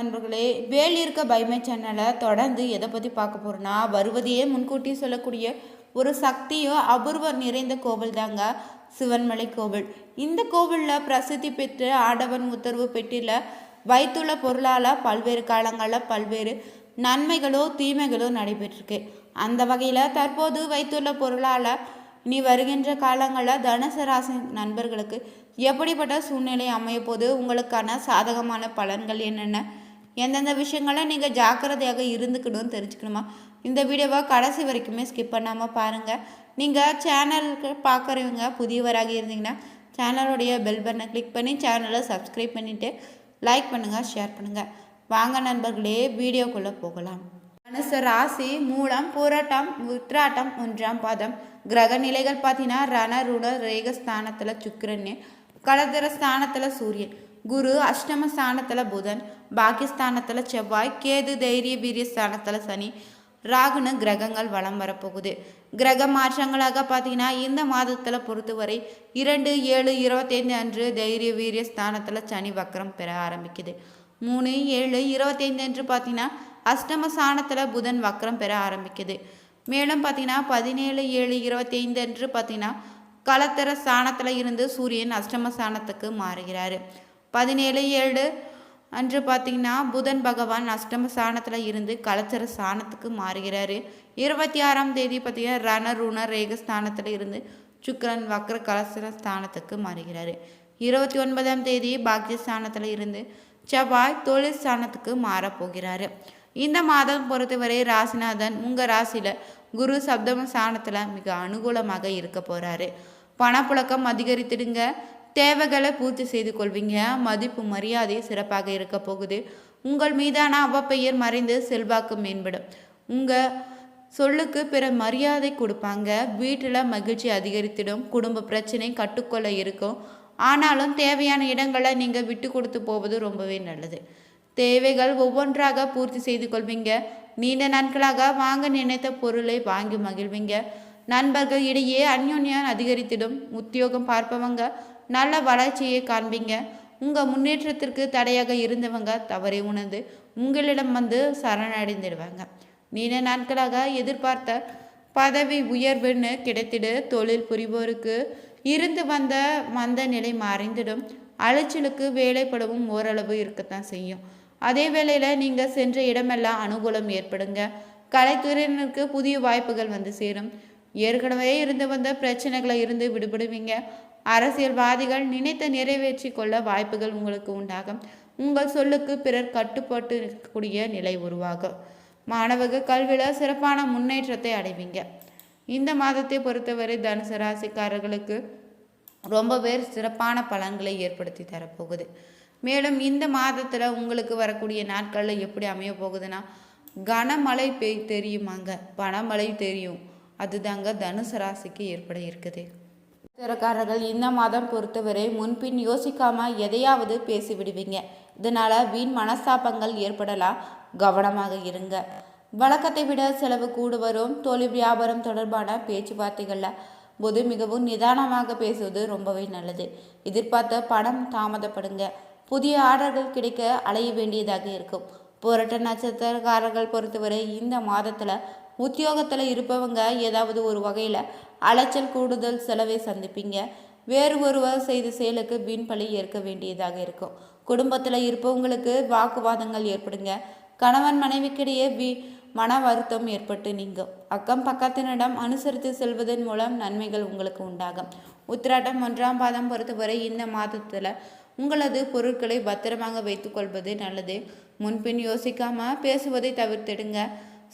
நண்பர்களே வேல் இருக்க பைமை சேனலை தொடர்ந்து எதை பற்றி பார்க்க போகிறோன்னா வருவதையே முன்கூட்டி சொல்லக்கூடிய ஒரு சக்தியோ அபூர்வ நிறைந்த கோவில் தாங்க சிவன்மலை கோவில். இந்த கோவிலில் பிரசித்தி பெற்று ஆடவன் உத்தரவு பெட்டியில் வைத்துள்ள பொருளால் பல்வேறு காலங்களில் பல்வேறு நன்மைகளோ தீமைகளோ நடைபெற்றிருக்கு. அந்த வகையில் தற்போது வைத்துள்ள பொருளால் இனி வருகின்ற காலங்களில் தனுசராசி நண்பர்களுக்கு எப்படிப்பட்ட சூழ்நிலை அமையப்போது போது உங்களுக்கான சாதகமான பலன்கள் என்னென்ன? எந்தெந்த விஷயங்களை நீங்கள் ஜாக்கிரதையாக இருந்துக்கணும்னு தெரிஞ்சுக்கணுமா? இந்த வீடியோவை கடைசி வரைக்குமே ஸ்கிப் பண்ணாமல் பாருங்கள் நீங்கள் சேனலுக்கு பார்க்குறவங்க புதியவராக இருந்தீங்கன்னா சேனலுடைய பெல் பட்டனை கிளிக் பண்ணி சேனலை சப்ஸ்கிரைப் பண்ணிவிட்டு லைக் பண்ணுங்கள் ஷேர் பண்ணுங்கள் வாங்க நண்பர்களே வீடியோக்குள்ளே போகலாம். மனசு ராசி மூலம் பூராட்டம் உத்ராட்டம் ஒன்றாம் பாதம். கிரக நிலைகள் பார்த்தீங்கன்னா ரண ருண ரேக ஸ்தானத்தில் சுக்கிரன். கலதர ஸ்தானத்தில் சூரியன். குரு அஷ்டம ஸ்தானத்தில் புதன் பாக்கியஸ்தானத்தில் செவ்வாய் கேது தைரிய வீரிய ஸ்தானத்தில் சனி ராகுன்னு கிரகங்கள் வலம் வரப்போகுது. கிரக மாற்றங்களாக பார்த்தீங்கன்னா இந்த மாதத்தில் பொறுத்தவரை இரண்டு ஏழு இருபத்தைந்து அன்று தைரிய வீரிய ஸ்தானத்தில் சனி வக்கரம் பெற ஆரம்பிக்குது. மூணு ஏழு இருபத்தைந்து அன்று பார்த்தீங்கன்னா அஷ்டம ஸ்தானத்தில் புதன் வக்கரம் பெற ஆரம்பிக்குது. மேலும் பார்த்தீங்கன்னா பதினேழு ஏழு இருபத்தைந்து அன்று பார்த்தீங்கன்னா கலத்தர ஸ்தானத்தில் இருந்து சூரியன் அஷ்டம ஸ்தானத்துக்கு மாறுகிறாரு. பதினேழு ஏழு. அன்று பார்த்தீங்கன்னா புதன் பகவான் அஷ்டம சாணத்தில் இருந்து கலச்சர சாணத்துக்கு மாறுகிறாரு. இருபத்தி ஆறாம் தேதி பார்த்தீங்கன்னா ரண ருண ரேக ஸ்தானத்தில் இருந்து சுக்கரன் வக்ர கலசர ஸ்தானத்துக்கு மாறுகிறாரு. இருபத்தி ஒன்பதாம் தேதி பாக்கியஸ்தானத்தில் இருந்து செவ்வாய் தொழில் ஸ்தானத்துக்கு மாறப்போகிறாரு. இந்த மாதம் பொறுத்தவரை ராசிநாதன் உங்கள் ராசியில் குரு சப்தம ஸ்தானத்தில் மிக அனுகூலமாக இருக்க போகிறாரு பணப்புழக்கம் அதிகரித்திடுங்க. தேவைகளை பூர்த்தி செய்து கொள்வீங்க. மதிப்பு மரியாதை சிறப்பாக இருக்க போகுது. உங்கள் மீதான அவப்பெயர் மறைந்து செல்வாக்கு மேம்படும். உங்கள் சொல்லுக்கு பிற மரியாதை கொடுப்பாங்க. வீட்டில் மகிழ்ச்சி அதிகரித்திடும். குடும்ப பிரச்சனை கட்டுக்கொள்ள இருக்கும். ஆனாலும் தேவையான இடங்களை நீங்கள் விட்டு கொடுத்து போவது ரொம்பவே நல்லது. தேவைகள் ஒவ்வொன்றாக பூர்த்தி செய்து கொள்வீங்க. நீண்ட நாட்களாக வாங்க நினைத்த பொருளை வாங்கி மகிழ்வீங்க. நண்பர்கள் இடையே அந்யோன்யம் அதிகரித்திடும். உத்தியோகம் பார்ப்பவங்க நல்ல வளர்ச்சியை காண்பீங்க. உங்கள் முன்னேற்றத்திற்கு தடையாக இருந்தவங்க தவறை உணர்ந்து உங்களிடம் வந்து சரணடைந்துடுவாங்க. நீண்ட நாட்களாக எதிர்பார்த்த பதவி உயர்வுன்னு கிடைத்திடு தொழில் புரிவோருக்கு இருந்து வந்த மந்த நிலை மறைந்திடும். அலைச்சலுக்கு வேலைப்படவும் ஓரளவு இருக்கத்தான் செய்யும். அதே வேளையில் நீங்கள் சென்ற இடமெல்லாம் அனுகூலம் ஏற்படுங்க. கலைத்துறையினருக்கு புதிய வாய்ப்புகள் வந்து சேரும். ஏற்கனவே இருந்து வந்த பிரச்சனைகளை இருந்து விடுபடுவீங்க. அரசியல்வாதிகள் நினைத்த நிறைவேற்றி கொள்ள வாய்ப்புகள் உங்களுக்கு உண்டாகும். உங்கள் சொல்லுக்கு பிறர் கட்டுப்பட்டு இருக்கக்கூடிய நிலை உருவாகும். மாணவர்கள் கல்வியில் சிறப்பான முன்னேற்றத்தை அடைவீங்க. இந்த மாதத்தை பொறுத்தவரை தனுசு ராசிக்காரர்களுக்கு ரொம்பவே சிறப்பான பலன்களை ஏற்படுத்தி தரப்போகுது. மேலும் இந்த மாதத்தில் உங்களுக்கு வரக்கூடிய நாட்களில் எப்படி அமைய போகுதுன்னா கனமழை பெய் தெரியுமாங்க. பனமழை தெரியும். அதுதாங்க தனுசு ராசிக்கு ஏற்பட இருக்குது. திறக்காரர்கள் இந்த மாதம் பொறுத்தவரை முன்பின் யோசிக்காம எதையாவது பேசி விடுவீங்க இதனால வீண் மனஸ்தாபங்கள் ஏற்படலாம். கவனமாக இருங்க. வழக்கத்தை விட செலவு கூடு வரும் தொழில் வியாபாரம் தொடர்பான பேச்சுவார்த்தைகளில் போது மிகவும் நிதானமாக பேசுவது ரொம்பவே நல்லது. எதிர்பார்த்த பணம் தாமதப்படுங்க. புதிய ஆர்டர்கள் கிடைக்க அலைய வேண்டியதாக இருக்கும். புரட்ட நட்சத்திரக்காரர்கள் பொறுத்தவரை இந்த மாதத்தில் உத்தியோகத்தில் இருப்பவங்க ஏதாவது ஒரு வகையில் அலைச்சல் கூடுதல் செலவை சந்திப்பீங்க. வேறு ஒருவர் செய்த செயலுக்கு வீண்பழி ஏற்க வேண்டியதாக இருக்கும். குடும்பத்தில் இருப்பவங்களுக்கு வாக்குவாதங்கள் ஏற்படுங்க. கணவன் மனைவிக்கிடையே வீ மன வருத்தம் ஏற்பட்டு நீங்கும். அக்கம் பக்கத்தினிடம் அனுசரித்து செல்வதன் மூலம் நன்மைகள் உங்களுக்கு உண்டாகும். உத்திராட்டம் ஒன்றாம் பாதம் பொறுத்தவரை இந்த மாதத்தில் உங்களது பொருட்களை பத்திரமாக வைத்துக்கொள்வது நல்லது. முன்பின் யோசிக்காமல் பேசுவதை தவிர்த்திடுங்க.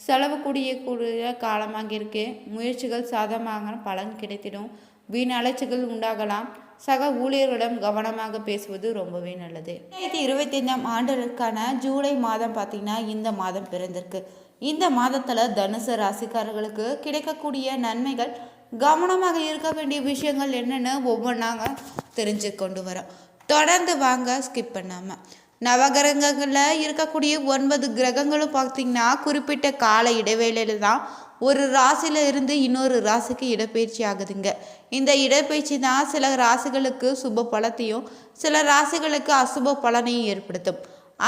செலவு கூடிய கூடிய காலமாக இருக்குது முயற்சிகள் சாதகமாக பலன் கிடைத்திடும். வீண் அலைச்சல்கள் உண்டாகலாம். சக ஊழியர்களிடம் கவனமாக பேசுவது ரொம்பவே நல்லது. ரெண்டாயிரத்தி இருபத்தைந்தாம் ஆண்டுக்கான ஜூலை மாதம் பார்த்திங்கன்னா இந்த மாதம் பிறந்திருக்கு. இந்த மாதத்தில் தனுசு ராசிக்காரர்களுக்கு கிடைக்கக்கூடிய நன்மைகள் கவனமாக இருக்க வேண்டிய விஷயங்கள் என்னென்னு ஒவ்வொன்றாங்க தெரிஞ்சு கொண்டு வரோம். தொடர்ந்து வாங்க ஸ்கிப் பண்ணாமல் நவகிரகங்களில் இருக்கக்கூடிய ஒன்பது கிரகங்களும் பார்த்திங்கன்னா குறிப்பிட்ட கால இடைவேளையில் தான் ஒரு ராசியில் இருந்து இன்னொரு ராசிக்கு இடப்பெயர்ச்சி ஆகுதுங்க. இந்த இடப்பெயர்ச்சி தான் சில ராசிகளுக்கு சுப பலத்தையும் சில ராசிகளுக்கு அசுப பலனையும் ஏற்படுத்தும்.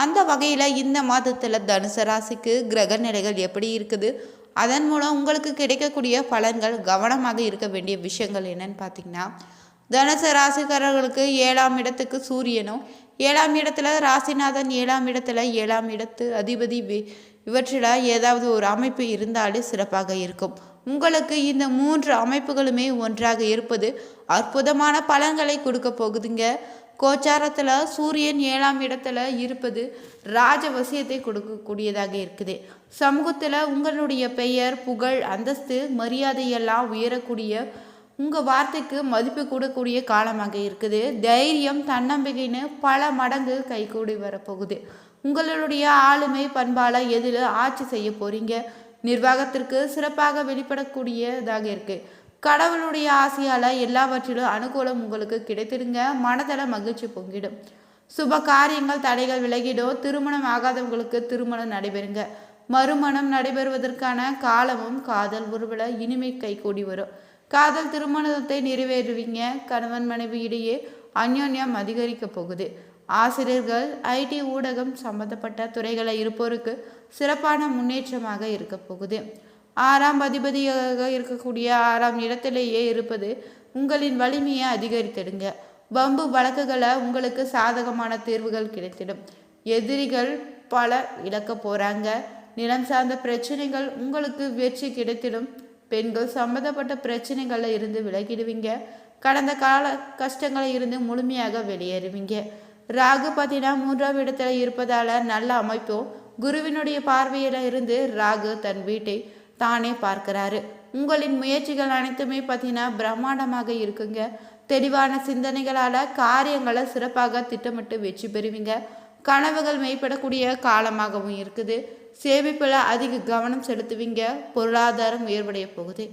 அந்த வகையில் இந்த மாதத்தில் தனுசு ராசிக்கு கிரக நிலைகள் எப்படி இருக்குது? அதன் மூலம் உங்களுக்கு கிடைக்கக்கூடிய பலன்கள் கவனமாக இருக்க வேண்டிய விஷயங்கள் என்னன்னு பார்த்தீங்கன்னா தனுசு ராசிக்காரர்களுக்கு ஏழாம் இடத்துக்கு சூரியனும் ஏழாம் இடத்துல ராசிநாதன் ஏழாம் இடத்துல ஏழாம் இடத்து அதிபதி இவற்றில் ஏதாவது ஒரு அமைப்பு இருந்தாலே சிறப்பாக இருக்கும். உங்களுக்கு இந்த மூன்று அமைப்புகளுமே ஒன்றாக இருப்பது அற்புதமான பலன்களை கொடுக்க போகுதுங்க. கோச்சாரத்தில் சூரியன் ஏழாம் இடத்துல இருப்பது ராஜவசியத்தை கொடுக்கக்கூடியதாக இருக்குது. சமூகத்தில் உங்களுடைய பெயர் புகழ் அந்தஸ்து மரியாதையெல்லாம் உயரக்கூடிய உங்கள் வார்த்தைக்கு மதிப்பு கூடக்கூடிய காலமாக இருக்குது. தைரியம் தன்னம்பிக்கைன்னு பல மடங்கு கைகூடி வரப்போகுது. உங்களுடைய ஆளுமை பண்பால் எதில் ஆட்சி செய்ய போகிறீங்க நிர்வாகத்திற்கு சிறப்பாக வெளிப்படக்கூடியதாக இருக்குது கடவுளுடைய ஆசையால் எல்லாவற்றிலும் அனுகூலம் உங்களுக்கு கிடைத்திடுங்க. மனதள மகிழ்ச்சி பொங்கிடும். சுப காரியங்கள் தடைகள் விலகிடும் திருமணம் ஆகாதவங்களுக்கு திருமணம் நடைபெறுங்க. மறுமணம் நடைபெறுவதற்கான காலமும் காதல் உருவல இனிமை கைகூடி வரும். காதல் திருமணத்தை நிறைவேறுவீங்க. கணவன் மனைவி இடையே அந்யோன்யம் அதிகரிக்க போகுது. ஆசிரியர்கள் ஐடி ஊடகம் சம்பந்தப்பட்ட துறைகளில் இருப்போருக்கு சிறப்பான முன்னேற்றமாக இருக்க போகுது. ஆறாம் அதிபதியாக இருக்கக்கூடிய ஆறாம் இடத்திலேயே இருப்பது உங்களின் வலிமையை அதிகரித்திடுங்க. பம்பு வழக்குகளை உங்களுக்கு சாதகமான தீர்வுகள் கிடைத்திடும். எதிரிகள் பல இழக்க போறாங்க. நிலம் சார்ந்த பிரச்சனைகள் உங்களுக்கு வெற்றி கிடைத்திடும். பெண்கள் சம்பந்தப்பட்ட பிரச்சனைகளில் இருந்து விலகிடுவீங்க. கடந்த கால கஷ்டங்களில் இருந்து முழுமையாக வெளியேறுவீங்க. ராகு பார்த்தீங்கன்னா மூன்றாம் இடத்துல இருப்பதால் நல்ல அமைப்பும் குருவினுடைய பார்வையில் இருந்து ராகு தன் வீட்டை தானே பார்க்கிறாரு. உங்களின் முயற்சிகள் அனைத்துமே பார்த்தீங்கன்னா பிரம்மாண்டமாக இருக்குங்க. தெளிவான சிந்தனைகளால் காரியங்களை சிறப்பாக திட்டமிட்டு வெற்றி பெறுவீங்க. கனவுகள் மெய்ப்படக்கூடிய காலமாகவும் இருக்குது. சேமிப்பில் அதிக கவனம் செலுத்துவீங்க. பொருளாதாரம் உயர்வடைய போகுது.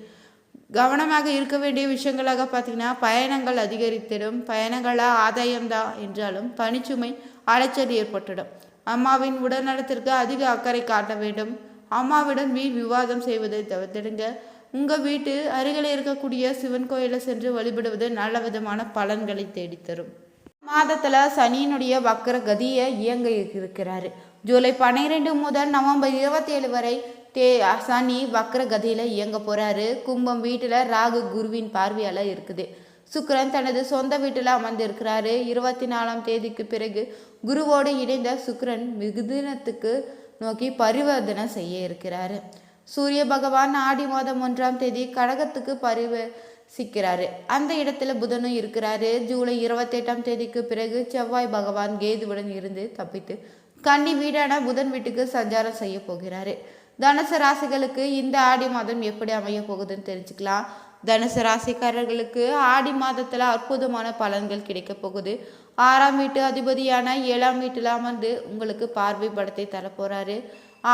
கவனமாக இருக்க வேண்டிய விஷயங்களாக பார்த்தீங்கன்னா பயணங்கள் அதிகரித்திடும். பயணங்களாக ஆதாயம்தான் என்றாலும் பணிச்சுமை அலைச்சல் ஏற்பட்டுடும். அம்மாவின் உடல்நலத்திற்கு அதிக அக்கறை காட்ட வேண்டும். அம்மாவிடம் வீண் விவாதம் செய்வதை தவிர்த்திடுங்க. உங்கள் வீட்டு அருகில் இருக்கக்கூடிய சிவன் கோயிலை சென்று வழிபடுவது நல்ல விதமான பலன்களை தேடித்தரும். மாதத்தில் சனியினுடைய வக்கர கதியை இயங்க இருக்கிறாரு. ஜூலை பன்னிரெண்டு முதல் நவம்பர் இருபத்தேழு வரை தே சனி வக்ர கதியில் இயங்க போகிறாரு கும்பம் வீட்டில் ராகு குருவின் பார்வையால் இருக்குது. சுக்கரன் தனது சொந்த வீட்டில் அமர்ந்திருக்கிறாரு. இருபத்தி நாலாம் தேதிக்கு பிறகு குருவோடு இணைந்த சுக்கரன் மிகுதினத்துக்கு நோக்கி பரிவர்த்தனை செய்ய இருக்கிறாரு. சூரிய பகவான் ஆடி மாதம் ஒன்றாம் தேதி கடகத்துக்கு பரிவசிக்கிறாரு. அந்த இடத்துல புதனும் இருக்கிறாரு. ஜூலை இருபத்தெட்டாம் தேதிக்கு பிறகு செவ்வாய் பகவான் கேதுவுடன் இருந்து தப்பித்து கன்னி வீடான புதன் வீட்டுக்கு சஞ்சாரம் செய்ய போகிறாரு. தனுசு ராசிகளுக்கு இந்த ஆடி மாதம் எப்படி அமைய போகுதுன்னு தெரிஞ்சுக்கலாம். தனுசு ராசிக்காரர்களுக்கு ஆடி மாதத்தில் அற்புதமான பலன்கள் கிடைக்க போகுது. ஆறாம் வீட்டு அதிபதியான ஏழாம் வீட்டில் அமர்ந்து உங்களுக்கு பார்வை படத்தை தரப்போறாரு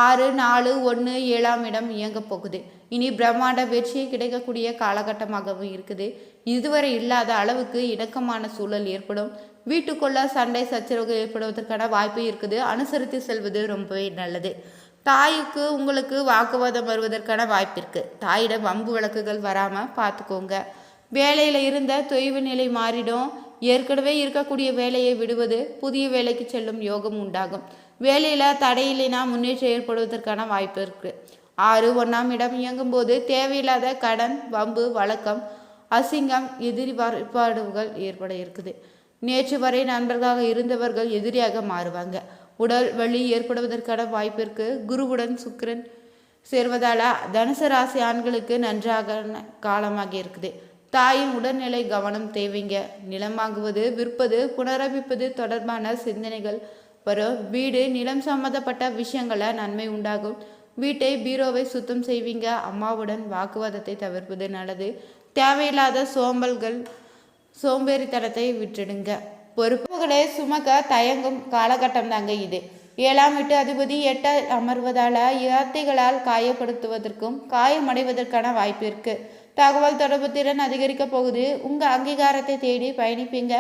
ஆறு நாலு ஒன்று ஏழாம் இடம் இயங்க போகுது. இனி பிரம்மாண்ட வெற்றி கிடைக்கக்கூடிய காலகட்டமாகவும் இருக்குது. இதுவரை இல்லாத அளவுக்கு இணக்கமான சூழல் ஏற்படும். வீட்டுக்குள்ள சண்டை சச்சரவுகள் ஏற்படுவதற்கான வாய்ப்பு இருக்குது. அனுசரித்து செல்வது ரொம்பவே நல்லது. தாய்க்கு உங்களுக்கு வாக்குவாதம் வருவதற்கான வாய்ப்பு இருக்குது தாயிடம் வம்பு வழக்குகள் வராமல் பார்த்துக்கோங்க வேலையில் இருந்த தொய்வு நிலை மாறிடும். ஏற்கனவே இருக்கக்கூடிய வேலையை விடுவது புதிய வேலைக்கு செல்லும் யோகம் உண்டாகும். வேலையில் தடையில்லைனா முன்னேற்றம் ஏற்படுவதற்கான வாய்ப்பு இருக்குது ஆறு ஒன்றாம் இடம் இயங்கும்போது தேவையில்லாத கடன் வம்பு வழக்கம் அசிங்கம் எதிரி ஏற்பட இருக்குது. நேற்று வரை நண்பர்களாக இருந்தவர்கள் எதிரியாக மாறுவாங்க. உடல் வலி ஏற்படுவதற்கான வாய்ப்பிற்கு குருவுடன் சுக்கிரன் சேர்வதால தனுசு ராசி ஆண்களுக்கு நன்றாக காலமாக இருக்குது. தாயின் உடல்நிலை கவனம் தேவைங்க. நிலம் வாங்குவது விற்பது புனரமைப்பது தொடர்பான சிந்தனைகள் வரும். வீடு நிலம் சம்பந்தப்பட்ட விஷயங்கள நன்மை உண்டாகும். வீட்டை பீரோவை சுத்தம் செய்வீங்க. அம்மாவுடன் வாக்குவாதத்தை தவிர்ப்பது நல்லது. தேவையில்லாத சோம்பல்கள் சோம்பேறித்தனத்தை விட்டுடுங்க பொறுப்புகளை சுமக்க தயங்கும் காலகட்டம் தாங்க இது. ஏழாம் வீட்டு அதிபதி எட்ட அமர்வதால இயற்கைகளால் காயப்படுத்துவதற்கும் காயமடைவதற்கான வாய்ப்பு இருக்கு தகவல் தொடர்பு திறன் அதிகரிக்க போகுது. உங்க அங்கீகாரத்தை தேடி பயணிப்பீங்க.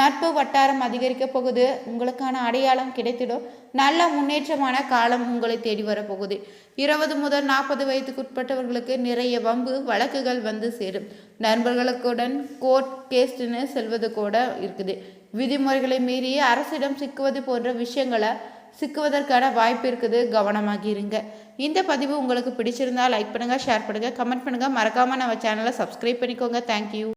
நட்பு வட்டாரம் அதிகரிக்க போகுது. உங்களுக்கான அடையாளம் கிடைத்திடும். நல்ல முன்னேற்றமான காலம் உங்களை தேடி வரப்போகுது இருபது முதல் நாற்பது வயதுக்குட்பட்டவர்களுக்கு நிறைய வம்பு வழக்குகள் வந்து சேரும். நண்பர்களுக்குடன் கோர்ட் கேஸ்ட்னு செல்வது கூட இருக்குது. விதிமுறைகளை மீறி அரசிடம் சிக்குவது போன்ற விஷயங்களை சிக்குவதற்கான வாய்ப்பு இருக்குது. கவனமாக இருங்க. இந்த பதிவு உங்களுக்கு பிடிச்சிருந்தா லைக் பண்ணுங்கள் ஷேர் பண்ணுங்கள் கமெண்ட் பண்ணுங்கள் மறக்காமல் நம்ம சேனலை சப்ஸ்கிரைப் பண்ணிக்கோங்க. தேங்க்யூ